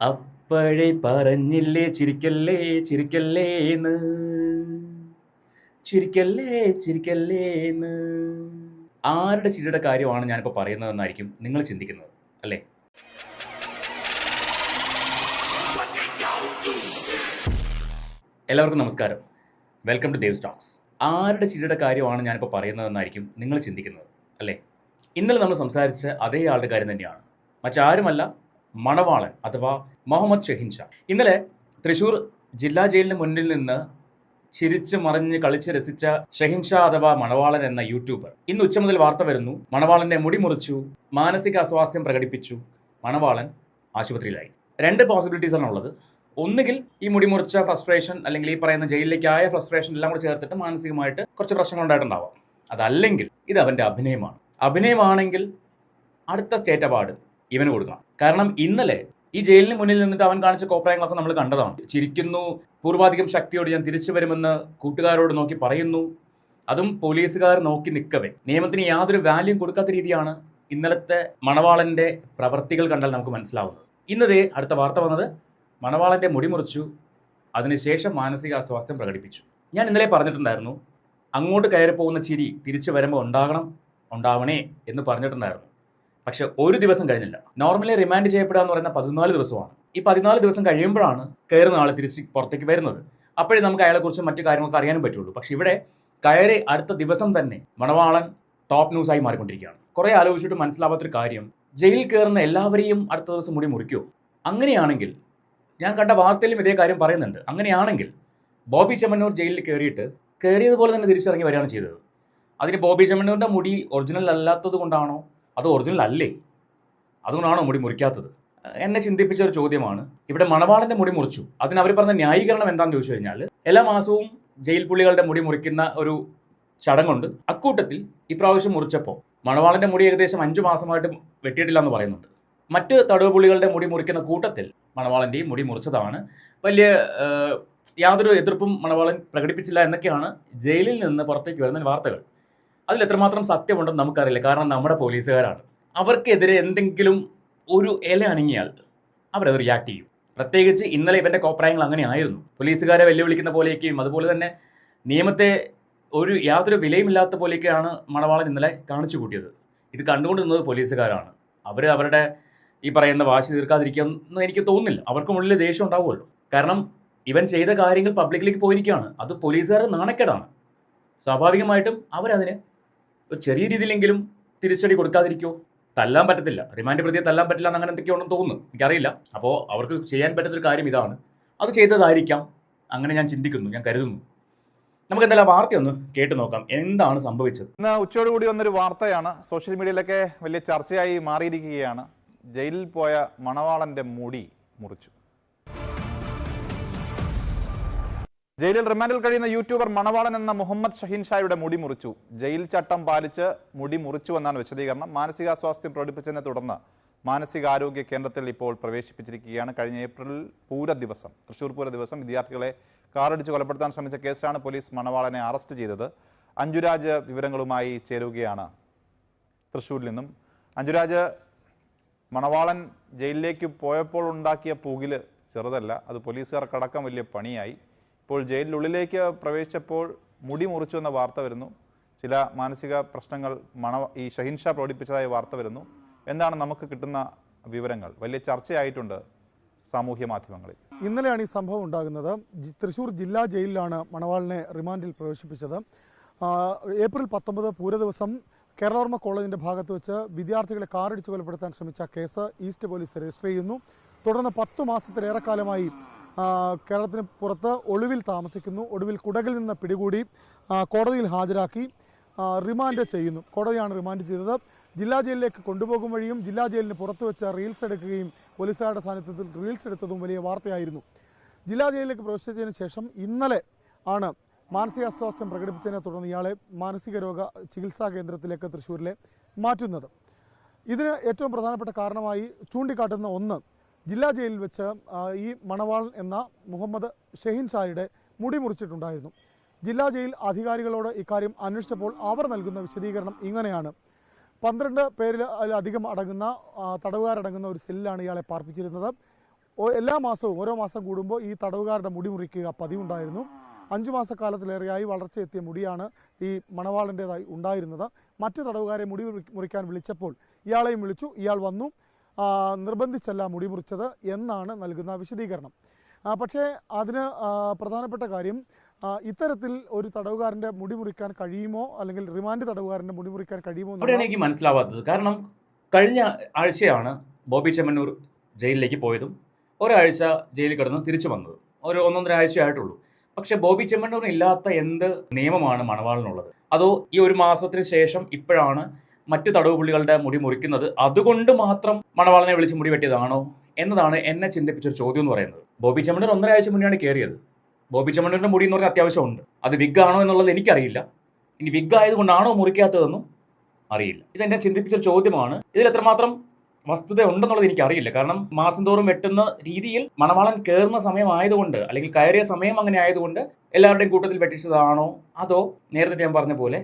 അപ്പോഴേ പറഞ്ഞില്ലേ ചിരിക്കല്ലേ ചിരിക്കല്ലേന്ന് ചിരിക്കല്ലേ ചിരിക്കല്ലേന്ന് ആരുടെ ചിരിയുടെ കാര്യമാണ് ഞാനിപ്പോൾ പറയുന്നതെന്നായിരിക്കും നിങ്ങൾ ചിന്തിക്കുന്നത് അല്ലേ? എല്ലാവർക്കും നമസ്കാരം. വെൽക്കം ടു ദേവ് സ്റ്റോക്സ് ആരുടെ ചിരിയുടെ കാര്യമാണ് ഞാനിപ്പോൾ പറയുന്നതെന്നായിരിക്കും നിങ്ങൾ ചിന്തിക്കുന്നത് അല്ലേ? ഇന്നലെ നമ്മൾ സംസാരിച്ച അതേ ആളുടെ കാര്യം തന്നെയാണ്. മറ്റാരുമല്ല മണവാളൻ അഥവാ മുഹമ്മദ് ഷഹീൻ ഷാ. ഇന്നലെ തൃശൂർ ജില്ലാ ജയിലിന് മുന്നിൽ നിന്ന് ചിരിച്ച് മറിഞ്ഞ് കളിച്ച് രസിച്ച ഷഹീൻ ഷാ അഥവാ മണവാളൻ എന്ന യൂട്യൂബർ. ഇന്ന് ഉച്ച മുതൽ വാർത്ത വരുന്നു. മണവാളന്റെ മുടി മുറിച്ചു മാനസിക അസ്വാസ്ഥ്യം പ്രകടിപ്പിച്ചു മണവാളൻ ആശുപത്രിയിലായി. രണ്ട് പോസിബിലിറ്റീസ് ആണ് ഉള്ളത്. ഒന്നുകിൽ ഈ മുടിമുറിച്ച ഫ്രസ്ട്രേഷൻ അല്ലെങ്കിൽ ഈ പറയുന്ന ജയിലിലേക്കായ ഫ്രസ്ട്രേഷൻ എല്ലാം കൂടെ ചേർത്തിട്ട് മാനസികമായിട്ട് കുറച്ച് പ്രശ്നങ്ങൾ ഉണ്ടായിട്ടുണ്ടാവാം അതല്ലെങ്കിൽ ഇത് അവന്റെ അഭിനയമാണ്. അഭിനയമാണെങ്കിൽ അടുത്ത സ്റ്റേറ്റ് അവാർഡ് ഇവന് കൊടുക്കണം. കാരണം ഇന്നലെ ഈ ജയിലിന് മുന്നിൽ നിന്നിട്ട് അവൻ കാണിച്ച കോപ്രായങ്ങളൊക്കെ നമ്മൾ കണ്ടതാണ്. ചിരിക്കുന്നു പൂർവാധികം ശക്തിയോട് ഞാൻ തിരിച്ചു വരുമെന്ന് കൂട്ടുകാരോട് നോക്കി പറയുന്നു. അതും പോലീസുകാർ നോക്കി നിൽക്കവേ. നിയമത്തിന് യാതൊരു വാല്യൂം കൊടുക്കാത്ത രീതിയാണ് ഇന്നലത്തെ മണവാളന്റെ പ്രവർത്തികൾ കണ്ടാൽ നമുക്ക് മനസ്സിലാവുന്നത്. ഇന്നതേ അടുത്ത വാർത്ത വന്നത് മണവാളന്റെ മുടി മുറിച്ചു അതിനുശേഷം മാനസിക അസ്വാസ്ഥ്യം പ്രകടിപ്പിച്ചു. ഞാൻ ഇന്നലെ പറഞ്ഞിട്ടുണ്ടായിരുന്നു അങ്ങോട്ട് കയറി പോകുന്ന ചിരി തിരിച്ചു വരുമ്പോൾ ഉണ്ടാകണം ഉണ്ടാവണേ എന്ന് പറഞ്ഞിട്ടുണ്ടായിരുന്നു. പക്ഷെ ഒരു ദിവസം കഴിഞ്ഞില്ല. നോർമലി റിമാൻഡ് ചെയ്യപ്പെടുക എന്ന് പറയുന്ന പതിനാല് ദിവസമാണ്. ഈ പതിനാല് ദിവസം കഴിയുമ്പോഴാണ് കയറുന്ന ആൾ തിരിച്ച് പുറത്തേക്ക് വരുന്നത്. അപ്പോഴേ നമുക്ക് അയാളെക്കുറിച്ച് മറ്റു കാര്യങ്ങളൊക്കെ അറിയാനും പറ്റുള്ളൂ. പക്ഷെ ഇവിടെ കയറി അടുത്ത ദിവസം തന്നെ മണവാളൻ ടോപ്പ് ന്യൂസായി മാറിക്കൊണ്ടിരിക്കുകയാണ്. കുറേ ആലോചിച്ചിട്ട് മനസ്സിലാവാത്തൊരു കാര്യം ജയിലിൽ കയറുന്ന എല്ലാവരെയും അടുത്ത ദിവസം മുടി മുറിക്കോ അങ്ങനെയാണെങ്കിൽ ഞാൻ കണ്ട വാർത്തയിലും ഇതേ കാര്യം പറയുന്നുണ്ട്. അങ്ങനെയാണെങ്കിൽ ബോബി ചെമ്മന്നൂർ ജയിലിൽ കയറിയിട്ട് കയറിയതുപോലെ തന്നെ തിരിച്ചിറങ്ങി വരികയാണ് ചെയ്തത്. അതിന് ബോബി ചെമ്മന്നൂരിന്റെ മുടി ഒറിജിനൽ അല്ലാത്തത് കൊണ്ടാണോ? അത് ഒറിജിനൽ അല്ലേ? അതുകൊണ്ടാണോ മുടി മുറിക്കാത്തത്? എന്നെ ചിന്തിപ്പിച്ച ഒരു ചോദ്യമാണ്. ഇവിടെ മണവാളന്റെ മുടി മുറിച്ചു. അതിന് അവർ പറഞ്ഞ ന്യായീകരണം എന്താണെന്ന് ചോദിച്ചു കഴിഞ്ഞാൽ എല്ലാ മാസവും ജയിൽ പുള്ളികളുടെ മുടി മുറിക്കുന്ന ഒരു ചടങ്ങുണ്ട്. അക്കൂട്ടത്തിൽ ഇപ്രാവശ്യം മുറിച്ചപ്പോൾ മണവാളന്റെ മുടി ഏകദേശം അഞ്ചു മാസമായിട്ട് വെട്ടിയിട്ടില്ല എന്ന് പറയുന്നുണ്ട്. മറ്റ് തടവ് പുള്ളികളുടെ മുടി മുറിക്കുന്ന കൂട്ടത്തിൽ മണവാളന്റെയും മുടി മുറിച്ചതാണ്. വലിയ യാതൊരു എതിർപ്പും മണവാളൻ പ്രകടിപ്പിച്ചില്ല എന്നൊക്കെയാണ് ജയിലിൽ നിന്ന് പുറത്തേക്ക് വരുന്ന വാർത്തകൾ. അതിൽ എത്രമാത്രം സത്യമുണ്ടെന്ന് നമുക്കറിയില്ല. കാരണം നമ്മുടെ പോലീസുകാരാണ്. അവർക്കെതിരെ എന്തെങ്കിലും ഒരു ഇല അണങ്ങിയാൽ അവരത് റിയാക്ട് ചെയ്യും. പ്രത്യേകിച്ച് ഇന്നലെ ഇവന്റെ കോപ്രായങ്ങൾ അങ്ങനെ ആയിരുന്നു പോലീസുകാരെ വെല്ലുവിളിക്കുന്ന പോലെയൊക്കെയും അതുപോലെ തന്നെ നിയമത്തെ ഒരു യാതൊരു വിലയുമില്ലാത്ത പോലെയൊക്കെയാണ് മണവാളൻ ഇന്നലെ കാണിച്ചു കൂട്ടിയത്. ഇത് കണ്ടുകൊണ്ട് നിന്നത് പോലീസുകാരാണ്. അവർ അവരുടെ ഈ പറയുന്ന വാശി തീർക്കാതിരിക്കുമെന്ന് എനിക്ക് തോന്നുന്നില്ല. അവർക്ക് മുന്നിൽ ദേഷ്യം ഉണ്ടാവുമല്ലോ. കാരണം ഇവൻ ചെയ്ത കാര്യങ്ങൾ പബ്ലിക്കിലേക്ക് പോയിരിക്കുകയാണ്. അത് പോലീസുകാരുടെ നാണക്കേടാണ്. സ്വാഭാവികമായിട്ടും അവരതിന് ഒരു ചെറിയ രീതിയിലെങ്കിലും തിരിച്ചടി കൊടുക്കാതിരിക്കുമോ തല്ലാൻ പറ്റത്തില്ല. റിമാൻഡ് പ്രതിയെ തല്ലാൻ പറ്റില്ല എന്ന് അങ്ങനെ എന്തൊക്കെയാണെന്ന് തോന്നുന്നു. എനിക്കറിയില്ല. അപ്പോൾ അവർക്ക് ചെയ്യാൻ പറ്റുന്നൊരു കാര്യം ഇതാണ്. അത് ചെയ്തതായിരിക്കാം. അങ്ങനെ ഞാൻ ചിന്തിക്കുന്നു. ഞാൻ കരുതുന്നു. നമുക്ക് എന്തായാലും വാർത്ത വാർത്തയൊന്ന് കേട്ടു നോക്കാം. എന്താണ് സംഭവിച്ചത്? ഇന്ന് ഉച്ചയോടുകൂടി വന്നൊരു വാർത്തയാണ്. സോഷ്യൽ മീഡിയയിലൊക്കെ വലിയ ചർച്ചയായി മാറിയിരിക്കുകയാണ്. ജയിലിൽ പോയ മണവാളന്റെ മുടി മുറിച്ചു. ജയിലിൽ റിമാൻഡിൽ കഴിയുന്ന യൂട്യൂബർ മണവാളൻ എന്ന മുഹമ്മദ് ഷഹീൻ ഷായുടെ മുടി മുറിച്ചു. ജയിൽ ചട്ടം പാലിച്ച് മുടി മുറിച്ചു എന്നാണ് വിശദീകരണം. മാനസികാസ്വാസ്ഥ്യം പ്രകടിപ്പിച്ചതിനെ തുടർന്ന് മാനസികാരോഗ്യ കേന്ദ്രത്തിൽ ഇപ്പോൾ പ്രവേശിപ്പിച്ചിരിക്കുകയാണ്. കഴിഞ്ഞ ഏപ്രിൽ പൂര ദിവസം തൃശൂർ പൂര ദിവസം വിദ്യാർത്ഥികളെ കാറടിച്ച് കൊലപ്പെടുത്താൻ ശ്രമിച്ച കേസിലാണ് പോലീസ് മണവാളനെ അറസ്റ്റ് ചെയ്തത്. അഞ്ജുരാജ് വിവരങ്ങളുമായി ചേരുകയാണ് തൃശ്ശൂരിൽ നിന്നും. അഞ്ജുരാജ് മണവാളൻ ജയിലിലേക്ക് പോയപ്പോൾ ഉണ്ടാക്കിയ പുകിൽ ചെറുതല്ല അത് പോലീസുകാർക്കടക്കം വലിയ പണിയായി. ഇപ്പോൾ ജയിലിനുള്ളിലേക്ക് പ്രവേശിച്ചപ്പോൾ മുടി മുറിച്ചു എന്ന വാർത്ത വരുന്നു. ചില മാനസിക പ്രശ്നങ്ങൾ മണ ഈ ഷഹിൻഷ പ്രകടിപ്പിച്ചതായ വാർത്ത വരുന്നു. എന്താണ് നമുക്ക് കിട്ടുന്ന വിവരങ്ങൾ? വലിയ ചർച്ചയായിട്ടുണ്ട് സാമൂഹ്യ മാധ്യമങ്ങളിൽ. ഇന്നലെയാണ് ഈ സംഭവം ഉണ്ടാകുന്നത്. തൃശൂർ ജില്ലാ ജയിലിലാണ് മണവാളിനെ റിമാൻഡിൽ പ്രവേശിപ്പിച്ചത്. ഏപ്രിൽ പത്തൊമ്പത് പൂര ദിവസം കേരളവർമ്മ കോളേജിന്റെ ഭാഗത്ത് വെച്ച് വിദ്യാർത്ഥികളെ കാറിടിച്ച് കൊലപ്പെടുത്താൻ ശ്രമിച്ച കേസ് ഈസ്റ്റ് പോലീസ് രജിസ്റ്റർ ചെയ്യുന്നു. തുടർന്ന് പത്തു മാസത്തിലേറെക്കാലമായി കേരളത്തിന് പുറത്ത് ഒളിവിൽ താമസിക്കുന്നു ഒടുവിൽ കുടകിൽ നിന്ന് പിടികൂടി കോടതിയിൽ ഹാജരാക്കി റിമാൻഡ് ചെയ്യുന്നു. കോടതിയാണ് റിമാൻഡ് ചെയ്തത്. ജില്ലാ ജയിലിലേക്ക് കൊണ്ടുപോകും വഴിയും ജില്ലാ ജയിലിന് പുറത്ത് വെച്ച റീൽസ് എടുക്കുകയും പോലീസുകാരുടെ സാന്നിധ്യത്തിൽ റീൽസ് എടുത്തതും വലിയ വാർത്തയായിരുന്നു. ജില്ലാ ജയിലിലേക്ക് പ്രവേശിച്ചതിന് ശേഷം ഇന്നലെ ആണ് മാനസികാസ്വാസ്ഥ്യം പ്രകടിപ്പിച്ചതിനെ തുടർന്ന് ഇയാളെ മാനസിക രോഗ ചികിത്സാ കേന്ദ്രത്തിലേക്ക് തൃശ്ശൂരിലെ മാറ്റുന്നത്. ഇതിന് ഏറ്റവും പ്രധാനപ്പെട്ട കാരണമായി ചൂണ്ടിക്കാട്ടുന്ന ഒന്ന് ജില്ലാ ജയിലിൽ വെച്ച് ഈ മണവാൾ എന്ന മുഹമ്മദ് ഷഹീൻ ഷായുടെ മുടി മുറിച്ചിട്ടുണ്ടായിരുന്നു. ജില്ലാ ജയിൽ അധികാരികളോട് ഇക്കാര്യം അന്വേഷിച്ചപ്പോൾ അവർ നൽകുന്ന വിശദീകരണം ഇങ്ങനെയാണ്. പന്ത്രണ്ട് പേരിൽ അധികം അടങ്ങുന്ന തടവുകാരടങ്ങുന്ന ഒരു സെല്ലിലാണ് ഇയാളെ പാർപ്പിച്ചിരുന്നത്. എല്ലാ മാസവും ഓരോ മാസം കൂടുമ്പോൾ ഈ തടവുകാരുടെ മുടി മുറിക്കുക പതിവുണ്ടായിരുന്നു. അഞ്ചു മാസക്കാലത്തിലേറെയായി വളർച്ചയെത്തിയ മുടിയാണ് ഈ മണവാളിന്റെതായി ഉണ്ടായിരുന്നത്. മറ്റു തടവുകാരെ മുടി മുറിക്കാൻ വിളിച്ചപ്പോൾ ഇയാളെയും വിളിച്ചു. ഇയാൾ വന്നു. നിർബന്ധിച്ചല്ല മുടി മുറിച്ചത് എന്നാണ് നൽകുന്ന വിശദീകരണം. പക്ഷേ അതിന് പ്രധാനപ്പെട്ട കാര്യം ഇത്തരത്തിൽ ഒരു തടവുകാരന്റെ മുടി മുറിക്കാൻ കഴിയുമോ? അല്ലെങ്കിൽ റിമാൻഡ് തടവുകാരന്റെ മുടി മുറിക്കാൻ കഴിയുമോ എനിക്ക് മനസ്സിലാവാത്തത്. കാരണം കഴിഞ്ഞ ആഴ്ചയാണ് ബോബി ചെമ്മന്നൂർ ജയിലിലേക്ക് പോയതും ഒരാഴ്ച ജയിലിൽ കിടന്ന് തിരിച്ചു വന്നത്. ഒരു ഒന്നൊന്നര ആഴ്ചയായിട്ടുള്ളൂ പക്ഷെ ബോബി ചെമ്മണ്ണൂർ ഇല്ലാത്ത എന്ത് നിയമമാണ് മണവാളിനുള്ളത്? അതോ ഈ ഒരു മാസത്തിന് ശേഷം ഇപ്പോഴാണ് മറ്റു തടവ് പുള്ളികളുടെ മുടി മുറിക്കുന്നത് അതുകൊണ്ട് മാത്രം മണവാളനെ വിളിച്ച് മുടി വെട്ടിയതാണോ എന്നതാണ് എന്നെ ചിന്തിപ്പിച്ച ഒരു ചോദ്യം എന്ന് പറയുന്നത്. ബോബി ചമണ്ടർ ഒന്നരയാഴ്ച മുന്നെയാണ് കയറിയത്. ബോബി ചമണ്ടറിന്റെ മുടി എന്ന് പറഞ്ഞാൽ അത്യാവശ്യമുണ്ട്. അത് വിഗ് ആണോ എന്നുള്ളത് എനിക്കറിയില്ല. ഇനി വിഗ് ആയതുകൊണ്ടാണോ മുറിക്കാത്തതെന്നും അറിയില്ല. ഇതെന്നെ ചിന്തിപ്പിച്ചൊരു ചോദ്യമാണ്. ഇതിൽ എത്രമാത്രം വസ്തുത ഉണ്ടെന്നുള്ളത് എനിക്കറിയില്ല. കാരണം മാസം തോറും വെട്ടുന്ന രീതിയിൽ മണവാളൻ കയറുന്ന സമയമായതുകൊണ്ട് അല്ലെങ്കിൽ കയറിയ സമയം അങ്ങനെ ആയതുകൊണ്ട് എല്ലാവരുടെയും കൂട്ടത്തിൽ വെട്ടിച്ചതാണോ അതോ നേരത്തെ ഞാൻ പറഞ്ഞ പോലെ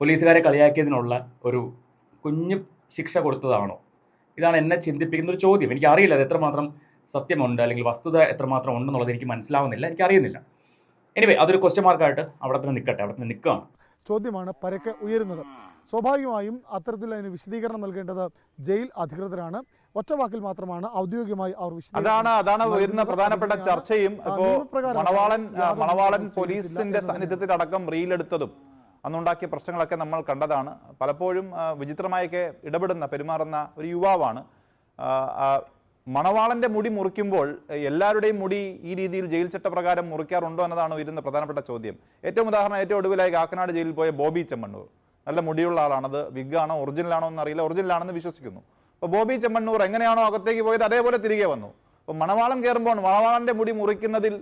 പോലീസുകാരെ കളിയാക്കിയതിനുള്ള ഒരു കുഞ്ഞു ശിക്ഷ കൊടുത്തതാണോ? ഇതാണ് എന്നെ ചിന്തിപ്പിക്കുന്ന ഒരു ചോദ്യം. എനിക്കറിയില്ല അത് എത്രമാത്രം സത്യമുണ്ട് അല്ലെങ്കിൽ വസ്തുത എത്രമാത്രം ഉണ്ടെന്നുള്ളത് എനിക്ക് മനസ്സിലാവുന്നില്ല. എനിക്കറിയുന്നില്ല. എനിവേ അതൊരു ക്വസ്റ്റ്യൻ മാർക്കായിട്ട് അവിടെ തന്നെ നിൽക്കട്ടെ. അവിടെ തന്നെ നിൽക്കുകയാണ്. ചോദ്യമാണ് പരക്കെ ഉയരുന്നത്. സ്വാഭാവികമായും അത്തരത്തിൽ അതിന് വിശദീകരണം നൽകേണ്ടത് ജയിൽ അധികൃതരാണ്. ഒറ്റവാക്കിൽ മാത്രമാണ് ഔദ്യോഗികമായി അവർ അതാണ് അതാണ് ഉയരുന്ന പ്രധാനപ്പെട്ട ചർച്ചയും. മണവാളൻ മണവാളൻ പോലീസിന്റെ സാന്നിധ്യത്തിൽ സാന്നിധ്യത്തിലടക്കം റീലെടുത്തതും അന്നുണ്ടാക്കിയ പ്രശ്നങ്ങളൊക്കെ നമ്മൾ കണ്ടതാണ്. പലപ്പോഴും വിചിത്രമായൊക്കെ ഇടപെടുന്ന പെരുമാറുന്ന ഒരു യുവാവാണ്. മണവാളന്റെ മുടി മുറിക്കുമ്പോൾ എല്ലാവരുടെയും മുടി ഈ രീതിയിൽ ജയിൽ ചട്ടപ്രകാരം മുറിക്കാറുണ്ടോ എന്നതാണ് ഉയരുന്ന പ്രധാനപ്പെട്ട ചോദ്യം. ഏറ്റവും ഉദാഹരണം ഏറ്റവും ഒടുവിലായി കാക്കനാട് ജയിലിൽ പോയ ബോബി ചെമ്മണ്ണൂർ. നല്ല മുടിയുള്ള ആളാണത് വിഗാണോ ഒറിജിനലാണോ എന്നറിയില്ല. ഒറിജിനലാണെന്ന് വിശ്വസിക്കുന്നു. അപ്പോൾ ബോബി ചെമ്മണ്ണൂർ എങ്ങനെയാണോ അകത്തേക്ക് പോയത് അതേപോലെ തിരികെ വന്നു. അപ്പോൾ മണവാളം കയറുമ്പോൾ മണവാളന്റെ മുടി മുറിക്കുന്നതിൽ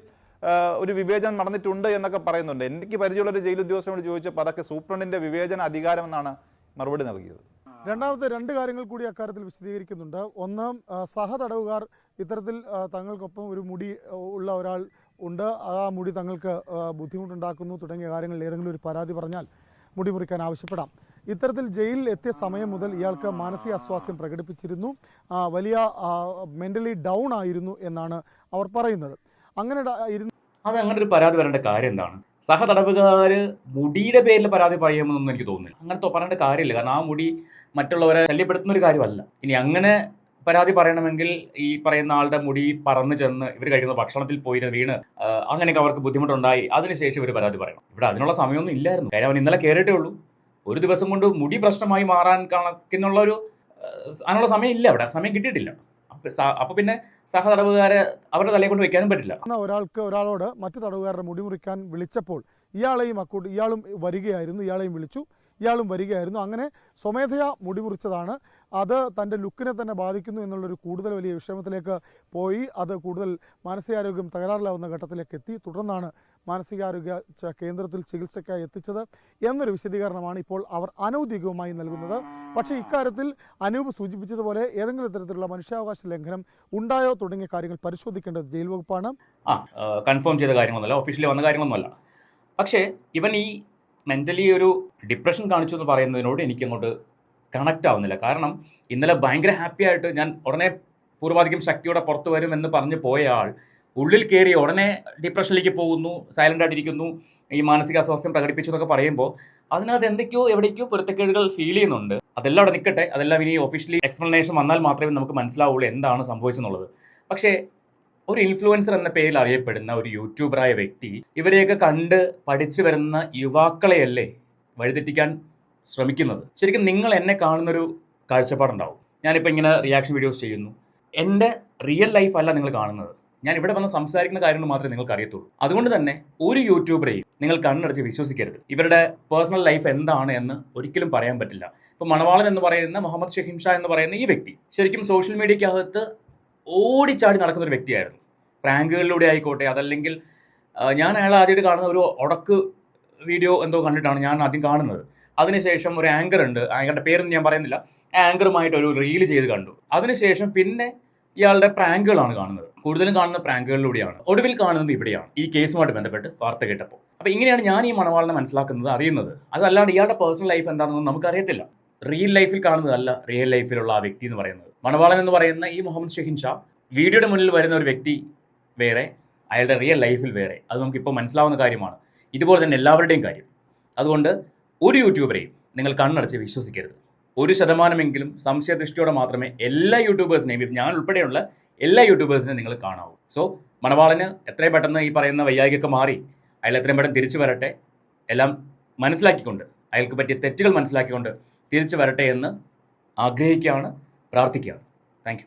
ഒരു വിവേചനം നടന്നിട്ടുണ്ട് എന്നൊക്കെ പറയുന്നുണ്ട്. എനിക്ക് പരിചയമുള്ള ഒരു ജയിൽ ഉദ്യോഗസ്ഥനോട് ചോദിച്ചപ്പോൾ അതൊക്കെ സൂപ്രണ്ടിന്റെ വിവേചന അധികാരം എന്നാണ് മറുപടി നൽകിയത്. രണ്ടാമത്തെ രണ്ട് കാര്യങ്ങൾ കൂടി അക്കാര്യത്തിൽ വിശദീകരിക്കുന്നുണ്ട്. ഒന്ന് സഹതടവുകാർ ഇത്തരത്തിൽ തങ്ങൾക്കൊപ്പം ഒരു മുടി ഉള്ള ഒരാൾ ഉണ്ട്. ആ മുടി തങ്ങൾക്ക് ബുദ്ധിമുട്ടുണ്ടാക്കുന്നു തുടങ്ങിയ കാര്യങ്ങളിൽ ഏതെങ്കിലും ഒരു പരാതി പറഞ്ഞാൽ മുടി മുറിക്കാൻ ആവശ്യപ്പെടാം. ഇത്തരത്തിൽ ജയിലിൽ എത്തിയ സമയം മുതൽ ഇയാൾക്ക് മാനസിക അസ്വാസ്ഥ്യം പ്രകടിപ്പിച്ചിരുന്നു. വലിയ മെന്റലി ഡൗൺ ആയിരുന്നു എന്നാണ് അവർ പറയുന്നത്. അങ്ങനെ അത് അങ്ങനെ ഒരു പരാതി വരേണ്ട കാര്യം എന്താണ്? സഹതടവുകാര് മുടിയുടെ പേരിൽ പരാതി പറയുമെന്നൊന്നും എനിക്ക് തോന്നുന്നില്ല. അങ്ങനത്തെ പറയേണ്ട കാര്യമില്ല. കാരണം ആ മുടി മറ്റുള്ളവരെ ശല്യപ്പെടുത്തുന്ന ഒരു കാര്യമല്ല. ഇനി അങ്ങനെ പരാതി പറയണമെങ്കിൽ ഈ പറയുന്ന ആളുടെ മുടി പറന്ന് ചെന്ന് ഇവർ കഴിക്കുന്ന ഭക്ഷണത്തിൽ പോയി വീണ് അങ്ങനെയൊക്കെ അവർക്ക് ബുദ്ധിമുട്ടുണ്ടായി അതിനുശേഷം ഇവർ പരാതി പറയണം. ഇവിടെ അതിനുള്ള സമയമൊന്നും ഇല്ലായിരുന്നു. കാര്യം അവൻ ഇന്നലെ കയറിയിട്ടേ ഉള്ളൂ. ഒരു ദിവസം കൊണ്ട് മുടി പ്രശ്നമായി മാറാൻ കണക്കിനുള്ള ഒരു അതിനുള്ള സമയം ഇല്ല അവിടെ സമയം കിട്ടിയിട്ടില്ല. അപ്പോൾ സ- അപ്പൊ തടവുകാരെ അവരുടെ തലയെ കൊണ്ട് വെക്കാനും പറ്റില്ല. ഒരാൾക്ക് ഒരാളോട് മറ്റു തടവുകാരുടെ മുടിമുറിക്കാൻ വിളിച്ചപ്പോൾ ഇയാളെയും അക്കൂട്ട് ഇയാളും വരികയായിരുന്നു. ഇയാളെയും വിളിച്ചു. ഇയാളും വരികയായിരുന്നു. അങ്ങനെ സ്വമേധയാ മുടി മുറിച്ചതാണ് അത് തന്റെ ലുക്കിനെ തന്നെ ബാധിക്കുന്നു എന്നുള്ളൊരു കൂടുതൽ വലിയ വിഷമത്തിലേക്ക് പോയി. അത് കൂടുതൽ മാനസികാരോഗ്യം തകരാറിലാവുന്ന ഘട്ടത്തിലേക്ക് എത്തി. തുടർന്നാണ് മാനസികാരോഗ്യ കേന്ദ്രത്തിൽ ചികിത്സയ്ക്കായി എത്തിച്ചത് എന്നൊരു വിശദീകരണമാണ് ഇപ്പോൾ അവർ അനൗദ്യോഗികമായി നൽകുന്നത്. പക്ഷേ ഇക്കാര്യത്തിൽ അനൂപ് സൂചിപ്പിച്ചതുപോലെ ഏതെങ്കിലും തരത്തിലുള്ള മനുഷ്യാവകാശ ലംഘനം ഉണ്ടായോ തുടങ്ങിയ കാര്യങ്ങൾ പരിശോധിക്കേണ്ടത് ജയിൽ വകുപ്പാണ്. ആ കൺഫേം ചെയ്ത കാര്യങ്ങളൊന്നുമല്ല ഒഫീഷ്യലി വന്ന കാര്യങ്ങളൊന്നുമല്ല. പക്ഷേ ഇവൻ ഈ മെന്റലി ഒരു ഡിപ്രഷൻ കാണിച്ചു എന്ന് പറയുന്നതിനോട് എനിക്കങ്ങോട്ട് കണക്റ്റ് ആവുന്നില്ല. കാരണം ഇന്നലെ ഭയങ്കര ഹാപ്പി ആയിട്ട് ഞാൻ ഉടനെ പൂർവാധികം ശക്തിയോടെ പുറത്തു വരും എന്ന് പറഞ്ഞ് പോയ ആൾ ഉള്ളിൽ കയറി ഉടനെ ഡിപ്രഷനിലേക്ക് പോകുന്നു സൈലന്റ് ആയിട്ടിരിക്കുന്നു ഈ മാനസിക അസ്വാസ്ഥ്യം പ്രകടിപ്പിച്ചു എന്നൊക്കെ പറയുമ്പോൾ അതിനകത്ത് എന്തൊക്കെയോ എവിടേക്കോ പൊരുത്തക്കേടുകൾ ഫീൽ ചെയ്യുന്നുണ്ട്. അതെല്ലാം അവിടെ നിൽക്കട്ടെ അതെല്ലാം ഇനി ഒഫീഷ്യലി എക്സ്പ്ലനേഷൻ വന്നാൽ മാത്രമേ നമുക്ക് മനസ്സിലാവുള്ളൂ എന്താണ് സംഭവിച്ചെന്നുള്ളത്. പക്ഷേ ഒരു ഇൻഫ്ലുവൻസർ എന്ന പേരിൽ അറിയപ്പെടുന്ന ഒരു യൂട്യൂബറായ വ്യക്തി ഇവരെയൊക്കെ കണ്ട് പഠിച്ചു വരുന്ന യുവാക്കളെയല്ലേ വഴിതെറ്റിക്കാൻ ശ്രമിക്കുന്നത്? ശരിക്കും നിങ്ങൾ എന്നെ കാണുന്നൊരു കാഴ്ചപ്പാടുണ്ടാവും. ഞാനിപ്പോൾ ഇങ്ങനെ റിയാക്ഷൻ വീഡിയോസ് ചെയ്യുന്നു. എന്റെ റിയൽ ലൈഫ് അല്ല നിങ്ങൾ കാണുന്നത്. ഞാൻ ഇവിടെ വന്ന് സംസാരിക്കുന്ന കാര്യങ്ങൾ മാത്രമേ നിങ്ങൾക്ക് അറിയത്തുള്ളൂ. അതുകൊണ്ട് തന്നെ ഒരു യൂട്യൂബറെയും നിങ്ങൾ കണ്ണടച്ച് വിശ്വസിക്കരുത്. ഇവരുടെ പേഴ്സണൽ ലൈഫ് എന്താണ് എന്ന് ഒരിക്കലും പറയാൻ പറ്റില്ല. ഇപ്പോൾ മണവാളൻ എന്ന് പറയുന്ന മുഹമ്മദ് ഷഹീം എന്ന് പറയുന്ന ഈ വ്യക്തി ശരിക്കും സോഷ്യൽ മീഡിയക്കകത്ത് ഓടിച്ചാടി നടക്കുന്ന ഒരു വ്യക്തിയായിരുന്നു. പ്രാങ്കുകളിലൂടെ ആയിക്കോട്ടെ അതല്ലെങ്കിൽ ഞാൻ അയാൾ ആദ്യമായിട്ട് കാണുന്ന ഒരു ഉടക്ക് വീഡിയോ എന്തോ കണ്ടിട്ടാണ് ഞാൻ ആദ്യം കാണുന്നത്. അതിനുശേഷം ഒരു ആങ്കർ ഉണ്ട്. ആങ്കറിന്റെ പേരൊന്നും ഞാൻ പറയുന്നില്ല. ആങ്കറുമായിട്ട് ഒരു റീൽ ചെയ്ത് കണ്ടു. അതിനുശേഷം പിന്നെ ഇയാളുടെ പ്രാങ്കുകളാണ് കാണുന്നത്. കൂടുതലും കാണുന്ന പ്രാങ്കുകളിലൂടെയാണ്. ഒടുവിൽ കാണുന്നത് ഇവിടെയാണ്. ഈ കേസുമായിട്ട് ബന്ധപ്പെട്ട് വാർത്ത കേട്ടപ്പോൾ. അപ്പോൾ ഇങ്ങനെയാണ് ഞാൻ ഈ മണവാളിനെ മനസ്സിലാക്കുന്നത് അറിയുന്നത്. അതല്ലാണ്ട് ഇയാളുടെ പേഴ്സണൽ ലൈഫ് എന്താണെന്ന് നമുക്കറിയത്തില്ല. റിയൽ ലൈഫിൽ കാണുന്നതല്ല റിയൽ ലൈഫിലുള്ള ആ വ്യക്തി എന്ന് പറയുന്നത്. മണവാളൻ എന്ന് പറയുന്ന ഈ മുഹമ്മദ് ഷെഹിൻ ഷാ വീഡിയോയുടെ മുന്നിൽ വരുന്ന ഒരു വ്യക്തി വേറെ അയാളുടെ റിയൽ ലൈഫിൽ വേറെ. അത് നമുക്കിപ്പോൾ മനസ്സിലാവുന്ന കാര്യമാണ്. ഇതുപോലെ തന്നെ എല്ലാവരുടെയും കാര്യം. അതുകൊണ്ട് ഒരു യൂട്യൂബറെയും നിങ്ങൾ കണ്ണടച്ച് വിശ്വസിക്കരുത്. ഒരു ശതമാനമെങ്കിലും സംശയദൃഷ്ടിയോടെ മാത്രമേ എല്ലാ യൂട്യൂബേഴ്സിനെയും ഞാൻ ഉൾപ്പെടെയുള്ള എല്ലാ യൂട്യൂബേഴ്സിനെയും നിങ്ങൾ കാണാവൂ. സോ മണവാളന് എത്രയും പെട്ടെന്ന് ഈ പറയുന്ന വയ്യായികൊക്കെ മാറി അയാൾ എത്രയും പെട്ടെന്ന് തിരിച്ചു വരട്ടെ എല്ലാം മനസ്സിലാക്കിക്കൊണ്ട് അയാൾക്ക് പറ്റിയ തെറ്റുകൾ മനസ്സിലാക്കിക്കൊണ്ട് തിരിച്ചു വരട്ടെ എന്ന് ആഗ്രഹിക്കുകയാണ് പ്രാർത്ഥിക്കുകയാണ്. താങ്ക്